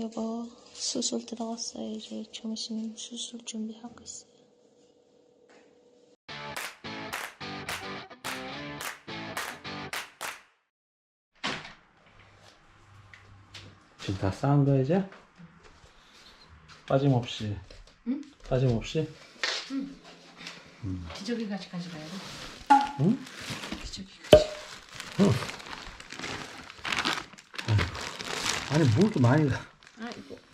여보 수술 들어갔어요. 이제 좀 있으면 수술 준비하고 있어요. 지금 다 쌓은 거야 이제? 빠짐없이 응? 빠짐없이? 기저귀까지 가져가야 돼. 응? 기저귀까지. 아니 뭐 이렇게 많이 가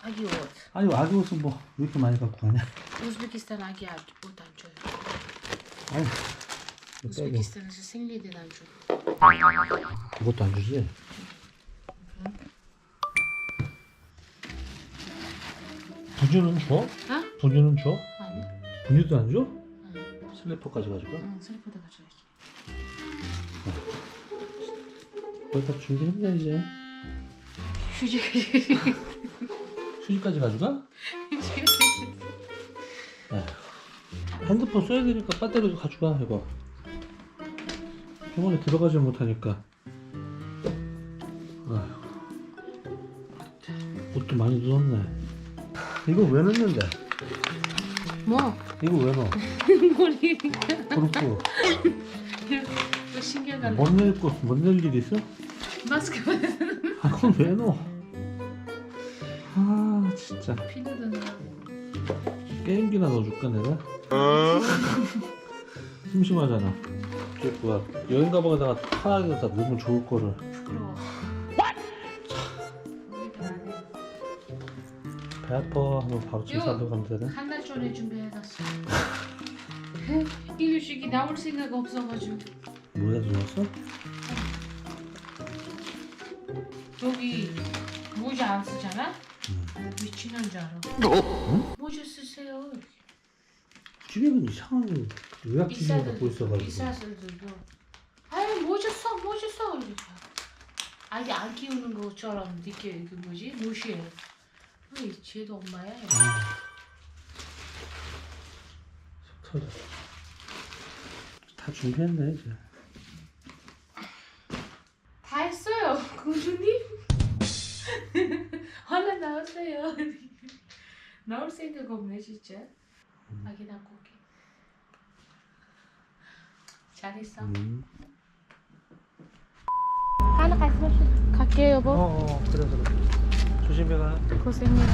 아 아기 옷. 아니 아기 옷은 뭐왜 이렇게 많이 갖고 가냐 우즈베키스탄 아기 옷 안 줘요. 아니 우즈베키스탄에서 생리대 안 줘. 그것도 안 주지? 분유는 줘? 어? 분유는 줘? 아니. 분유도 안 줘? 응. 슬리퍼까지 가져가? 응 슬리퍼도 가져야지. 거의 다 준비했네 이제 휴지까 지. 휴지까지 가져가? 에휴. 핸드폰 써야 되니까 배터리도 가져가 이거 주머니 들어가지 못하니까 아휴. 옷도 많이 늦었네 이거 왜 넣는데? 뭐? 이거 왜 넣어? 머리. 그렇고 또 신기하다. 못 넣고 못 넣을 일 있어? 마스크 받는 아 그럼 왜 넣어? 아 진짜 나. 게임기나 넣어줄까 내가? 심심하잖아 저 뭐야 여행 가방에다가 편하게 다 넣으면 좋을 거를 부끄러워. 배 아파 하면 바로. 싸러 가면 되네 한달 전에 준비해놨어. 일류식이 나올 생각 없어가지고 뭐야 들었어? 여기 모자 안 쓰잖아? 응. 미친년 줄 알아. 모자 쓰세요. 집에는 이상한 의학 기준을 갖고 있어가지고 비싸들도 아유 모자 써 모자 써 이러죠. 아기 안 키우는 것처럼 느껴 그 뭐지 무시해. 왜 쟤도 엄마야? 아. 속 터져 다 준비했네 이제 다 했어요 공주님. 얼른 나오세요. 나올 생각 없네 진짜. 아기 낳고 오게. 잘했어. 음. 하나 가서 갈게요 여보. 어어 그래 그래 조심히 가 고생해요.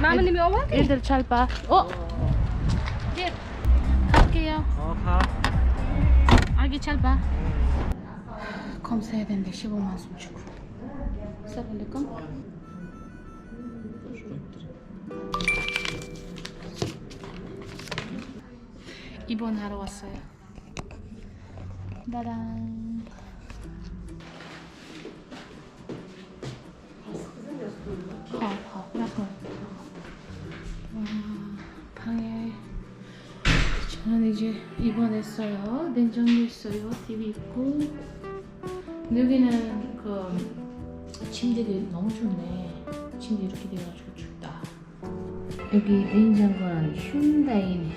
마마님이 어머? 애들 잘 봐. 어? 예. 갈게요. 어 가 아기 잘 봐. 검사해야 되는데 15만 원 주고. 써볼까? 입원하러 왔어요. 따란. 어, 어, 약간. 와, 방에 저는 이제 입원했어요. 냉장고 있어요. TV 있고. 여기는 그 침대가 너무 좋네. 침대 이렇게 돼가지고 춥다. 여기 냉장고는 휴다이네.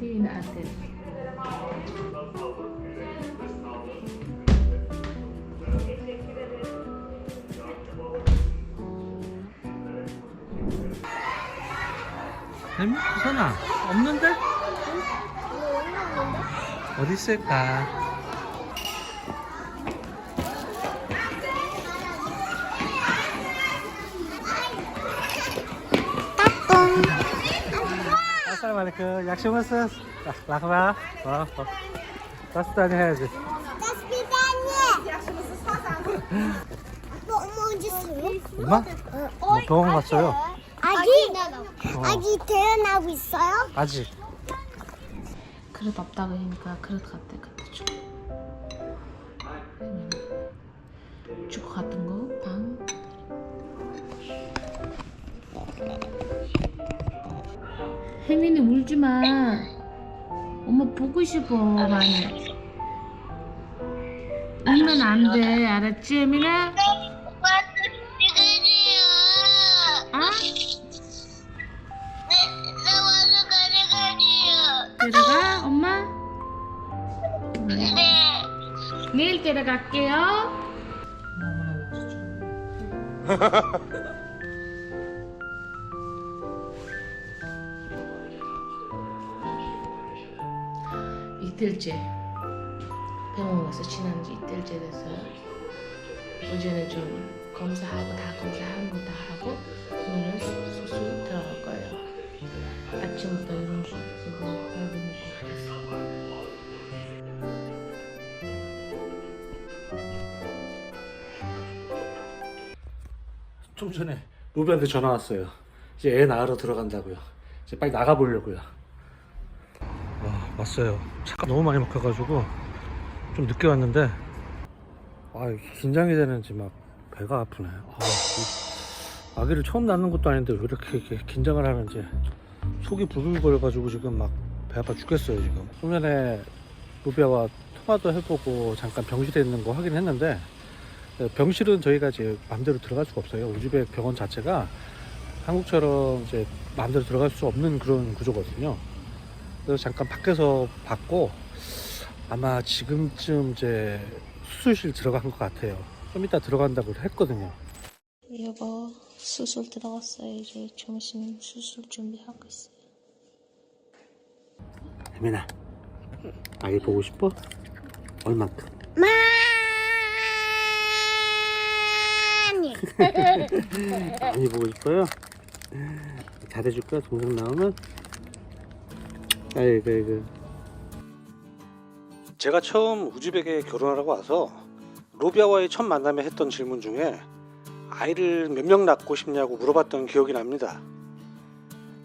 뜨인 아들. 햄? 선아 없는데? 어디 있을까? Assalamualaikum. 약속했어. 라그라. 어. 어. 다스타니 해야지. 뭐 뭐지 엄마? 뭐 병원 갔어요. 아기 어. 아기 태어나고 있어요? 아직. 그릇 없다고 하니까 그릇 갖다 갖다 줘. 주고 같은 거 혜민이 울지 마. 엄마 보고 싶어 많이. 울면 안 돼, 알았지, 혜민아? 아? 데려가, 엄마? 내일 데려갈게요. 이틀째 병원 가서 지난 지 이틀째 됐어요. 어제는 좀 검사하고 다 검사하는 거다 하고 오늘은 수- 수술 들어갈 거예요. 아침부터 이런 거 이거 빨리 먹고 그랬어. 좀 전에 루비한테 전화 왔어요. 이제 애 낳으러 들어간다고요. 이제 빨리 나가 보려고요. 와 왔어요. 차가 너무 많이 막혀가지고 좀 늦게 왔는데 아 긴장이 되는지 막 배가 아프네. 아, 이 아기를 처음 낳는 것도 아닌데 왜 이렇게, 이렇게 긴장을 하는지 속이 부들거려가지고 지금 막 배 아파 죽겠어요 지금. 소면에 루비아와 통화도 해보고 잠깐 병실에 있는 거 확인했는데 네, 병실은 저희가 이제 마음대로 들어갈 수가 없어요. 우즈벡 병원 자체가 한국처럼 이제 마음대로 들어갈 수 없는 그런 구조거든요. 그래서 잠깐 밖에서 봤고 아마 지금쯤 이제 수술실 들어간 것 같아요. 좀 이따 들어간다고 했거든요. 여보, 수술 들어갔어요. 이제 좀 있으면 수술 준비하고 있어요. 혜민아, 아기 보고 싶어? 얼만큼? 많이. 많이 보고 싶어요? 잘해줄까? 동생 나오면? 아이고 아이고 제가 처음 우즈벡에 결혼하러 와서 로비아와의 첫 만남에 했던 질문 중에 아이를 몇 명 낳고 싶냐고 물어봤던 기억이 납니다.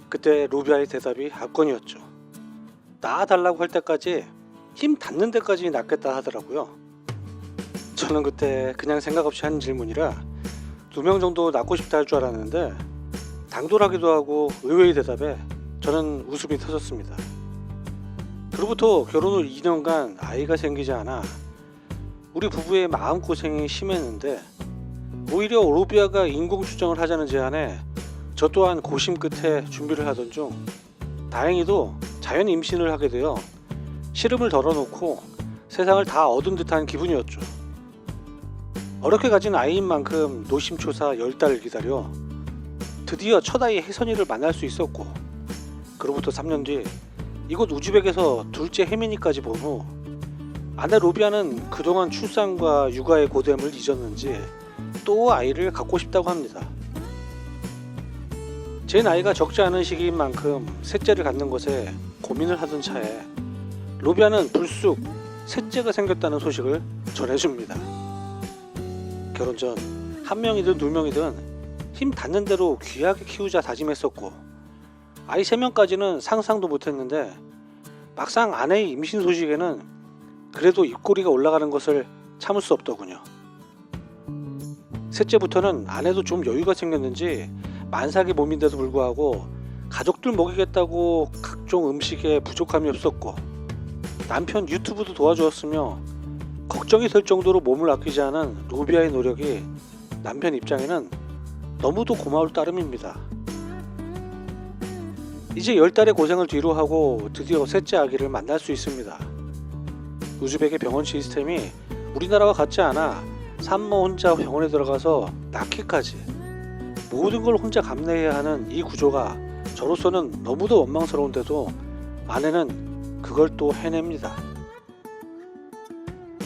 그때 로비아의 대답이 압권이었죠. 낳아달라고 할 때까지 힘 닿는 데까지 낳겠다 하더라고요. 저는 그때 그냥 생각 없이 한 질문이라 두 명 정도 낳고 싶다 할 줄 알았는데 당돌하기도 하고 의외의 대답에 저는 웃음이 터졌습니다. 그로부터 결혼 후 2년간 아이가 생기지 않아 우리 부부의 마음고생이 심했는데 오히려 로비아가 인공 수정을 하자는 제안에 저 또한 고심 끝에 준비를 하던 중 다행히도 자연 임신을 하게 되어 시름을 덜어놓고 세상을 다 얻은 듯한 기분이었죠. 어렵게 가진 아이인 만큼 노심초사 10달을 기다려 드디어 첫 아이 혜선이를 만날 수 있었고 그로부터 3년 뒤 이곳 우즈벡에서 둘째 혜민이까지 본 후 아내 로비아는 그동안 출산과 육아의 고됨을 잊었는지 또 아이를 갖고 싶다고 합니다. 제 나이가 적지 않은 시기인 만큼 셋째를 갖는 것에 고민을 하던 차에 로비아는 불쑥 셋째가 생겼다는 소식을 전해줍니다. 결혼 전 한 명이든 두 명이든 힘 닿는 대로 귀하게 키우자 다짐했었고 아이 세 명까지는 상상도 못했는데 막상 아내의 임신 소식에는 그래도 입꼬리가 올라가는 것을 참을 수 없더군요. 셋째부터는 아내도 좀 여유가 생겼는지 만삭의 몸인데도 불구하고 가족들 먹이겠다고 각종 음식에 부족함이 없었고 남편 유튜브도 도와주었으며 걱정이 될 정도로 몸을 아끼지 않은 로비아의 노력이 남편 입장에는 너무도 고마울 따름입니다. 이제 열 달의 고생을 뒤로 하고 드디어 셋째 아기를 만날 수 있습니다. 우즈벡의 병원 시스템이 우리나라와 같지 않아 산모 혼자 병원에 들어가서 낳기까지 모든 걸 혼자 감내해야 하는 이 구조가 저로서는 너무도 원망스러운데도 아내는 그걸 또 해냅니다.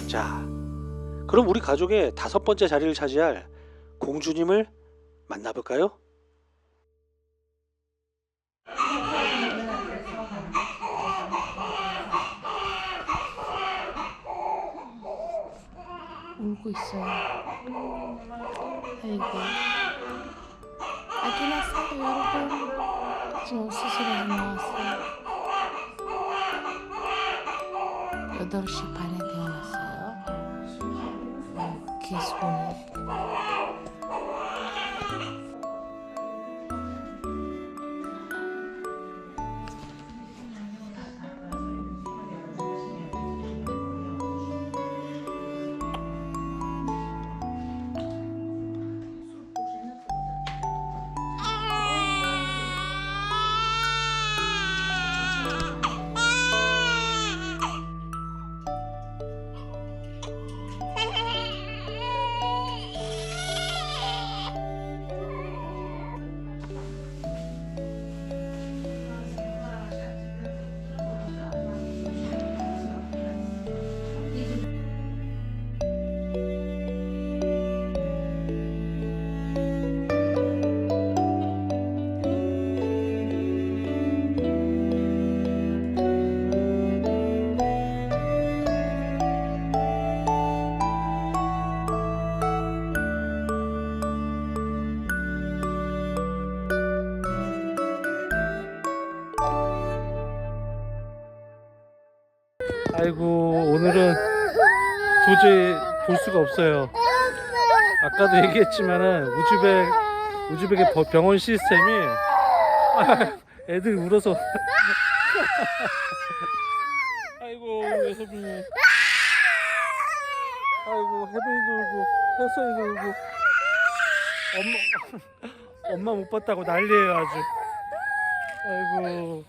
자, 그럼 우리 가족의 다섯 번째 자리를 차지할 공주님을 만나볼까요? 울고 있어요. 아이고. 아기 낳았어요, 여러분. 지금 수술해서 나왔어요. 8시 반에 태어났어요. 기수분 도저히 볼 수가 없어요. 아까도 얘기했지만은 우즈벡 우즈벡의 버- 병원 시스템이 아, 애들 울어서. 아이고 예서빈이 아이고 혜빈이도 울고 혜선이도 울고. 엄마 엄마 못 봤다고 난리예요 아주. 아이고